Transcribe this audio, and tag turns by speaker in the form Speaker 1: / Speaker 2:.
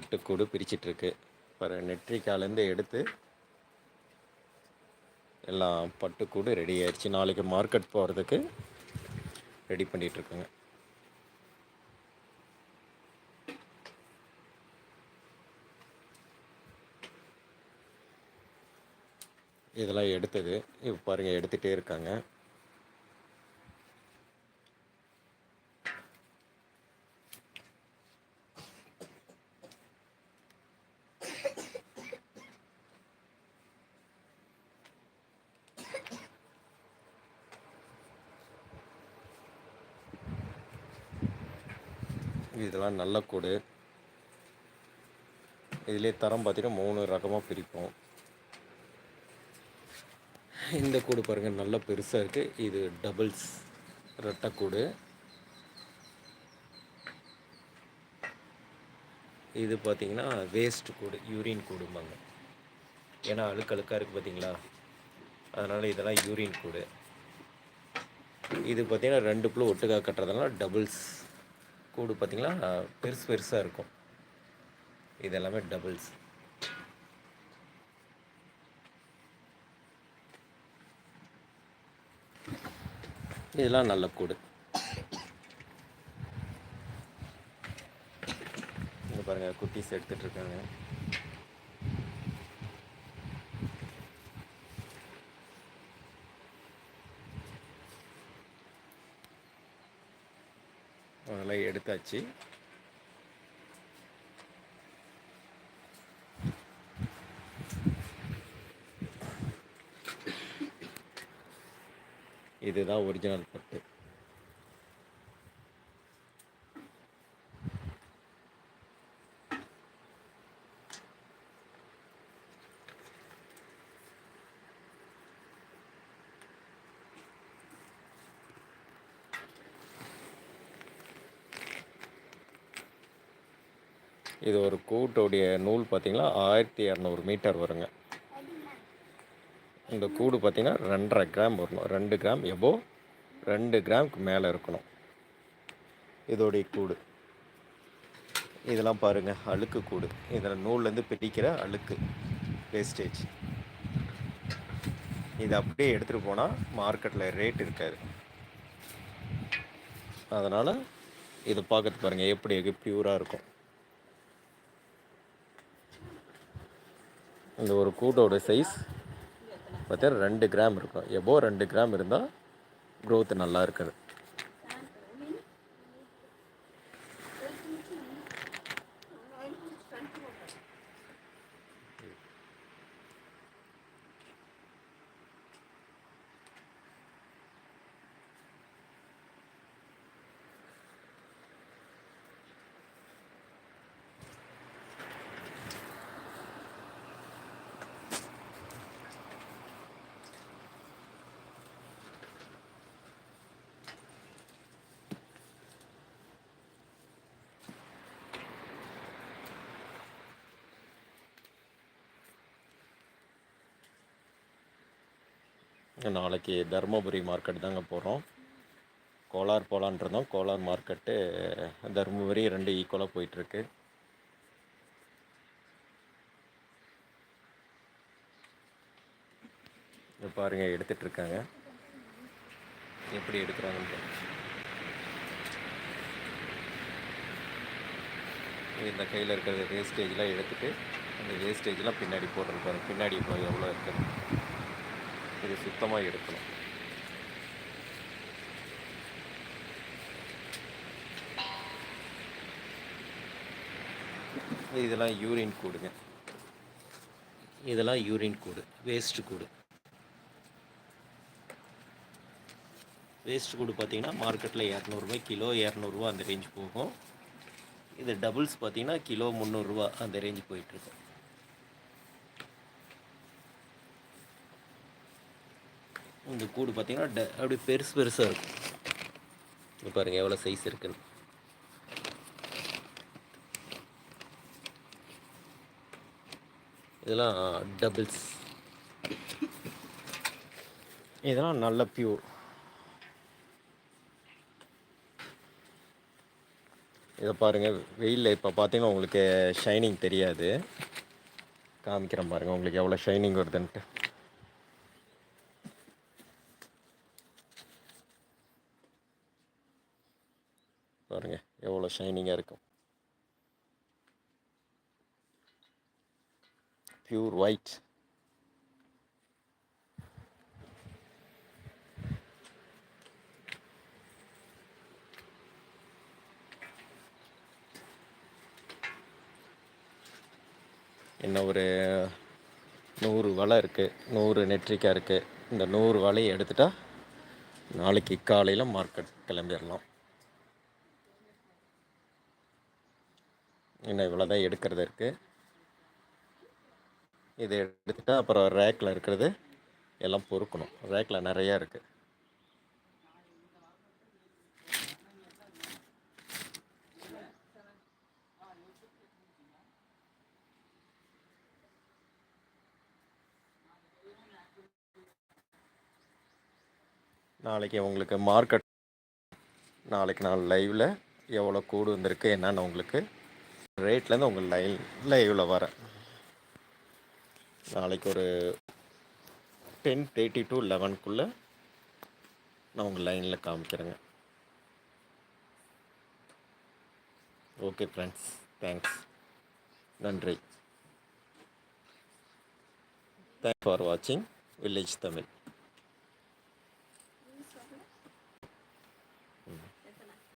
Speaker 1: பட்டுக்கூடு பிரிச்சிட்ருக்கு. பாரு நெற்றிக்காலேருந்து எடுத்து எல்லாம் பட்டுக்கூடு ரெடி ஆயிடுச்சு. நாளைக்கு மார்க்கெட் போகிறதுக்கு ரெடி பண்ணிகிட்ருக்குங்க இதெல்லாம் எடுத்தது. இப்போ பாருங்கள் எடுத்துகிட்டே இருக்காங்க. இதெல்லாம் நல்ல கூடு. இதிலே தரம் பார்த்தீங்கன்னா மூணு ரகமாக பிரிப்போம். இந்த கூடு பாருங்கள் நல்லா பெருசாக இருக்குது இது டபுள்ஸ் ரெட்டைக்கூடு இது பார்த்தீங்கன்னா வேஸ்ட் கூடு யூரின் கூடும்பாங்க. ஏன்னா அழுக்கழுக்காக இருக்குது பார்த்திங்களா அதனால் இதெல்லாம் யூரின் கூடு. இது பார்த்திங்கன்னா ரெண்டு புழு ஒட்டுக்கா கட்டுறதுனால டபுள்ஸ் கூடு பார்த்திங்களா? பெருசு பெருசாக இருக்கும். இது எல்லாமே டபுள்ஸ் இதெல்லாம் நல்ல கூடு. இங்கே பாருங்கள் குட்டீஸ் எடுத்துகிட்ருக்காங்க அதெல்லாம் எடுத்தாச்சு. இதுதான் ஒரிஜினல் பட்டு. இது ஒரு கூட்டோடைய நூல் பார்த்திங்கன்னா ஆயிரத்தி இரநூறு மீட்டர் வருங்க. இந்த கூடு பார்த்திங்கன்னா ரெண்டரை கிராம் வரணும். ரெண்டு கிராம் எபோ ரெண்டு கிராமுக்கு மேலே இருக்கணும். இதோடைய கூடு. இதெல்லாம் பாருங்கள் அழுக்கு கூடு. இதில் நூல்லேருந்து பிரிக்கிற அழுக்கு வேஸ்டேஜ் இது அப்படியே எடுத்துகிட்டு போனால் மார்க்கெட்டில் ரேட் இருக்காது. அதனால் இது பார்க்கறது பாருங்கள் எப்படி பியூராக இருக்கும். இந்த ஒரு கூட்டோட சைஸ் பார்த்தா ரெண்டு கிராம் இருக்கும். எபோ ரெண்டு கிராம் இருந்தால் க்ரோத் நல்லா இருக்குது. நாளைக்கு தருமபுரி மார்க்கெட் தாங்க போகிறோம் கோலார் போகலான் இருந்தோம் கோலார் மார்க்கெட்டு தருமபுரி ரெண்டு ஈக்குவலாக போயிட்டுருக்கு பாருங்க எடுத்துட்ருக்காங்க. எப்படி எடுக்கிறாங்கன்னு இந்த கையில் இருக்கிற வேஸ்டேஜ்லாம் எடுத்துகிட்டு அந்த வேஸ்டேஜ்லாம் பின்னாடி போடுறது பின்னாடி இப்போ எவ்வளோ இருக்குது இது சுத்தமாக எடுக்கணும். இதெல்லாம் யூரின் கூடுங்க. இதெல்லாம் யூரின் கூடு வேஸ்ட் கூடு. வேஸ்ட் கூடு பார்த்தீங்கன்னா மார்க்கெட்டில் இரநூறுபா கிலோ இரநூறுவா அந்த ரேஞ்ச் போகும். இது டபுள்ஸ் பார்த்தீங்கன்னா கிலோ முந்நூறுரூவா அந்த ரேஞ்ச் போயிட்டுருக்கும். இந்த கூடு பார்த்தீங்கன்னா அப்படியே பெருசு பெருசாக இருக்கும். இங்க பாருங்க எவ்வளோ சைஸ் இருக்குன்னு. இதெல்லாம் டபுள்ஸ் இதெல்லாம் நல்ல பியூர் இதை பாருங்கள் வெயிலில் இப்போ பார்த்தீங்கன்னா உங்களுக்கு ஷைனிங் தெரியாது. காமிக்கிறேன் பாருங்கள் உங்களுக்கு எவ்வளோ ஷைனிங் வருதுன்ட்டு பாருங்கள் எவ்வளோ ஷைனிங்காக இருக்கும். பியூர் ஒயிட் இன்னும் ஒரு நூறு வலை இருக்குது நூறு நெட்ரிக்காய் இருக்குது இந்த நூறு வலையை எடுத்துட்டால் நாளைக்கு காலையில் மார்க்கெட் கிளம்பிடலாம். இன்னும் இவ்வளோ தான் எடுக்கிறது இருக்குது இதை எடுத்துட்டா அப்புறம் ரேக்கில் இருக்கிறது எல்லாம் பொறுக்கணும். ரேக்கில் நிறையா இருக்குது நாளைக்கு உங்களுக்கு மார்க்கெட் நாளைக்கு நான் லைவில் எவ்வளோ கூடு வந்திருக்கு என்னென்னு உங்களுக்கு ரேட்லேருந்து உங்கள் லைனில் இவ்வளோ வரேன். நாளைக்கு ஒரு டென் தேர்ட்டி டு லெவனுக்குள்ளே நான் உங்கள் லைனில் காமிக்கிறேங்க. ஓகே ஃப்ரெண்ட்ஸ் தேங்க்ஸ் நன்றி. தேங்க்ஸ் ஃபார் வாட்சிங் வில்லேஜ் தமிழ்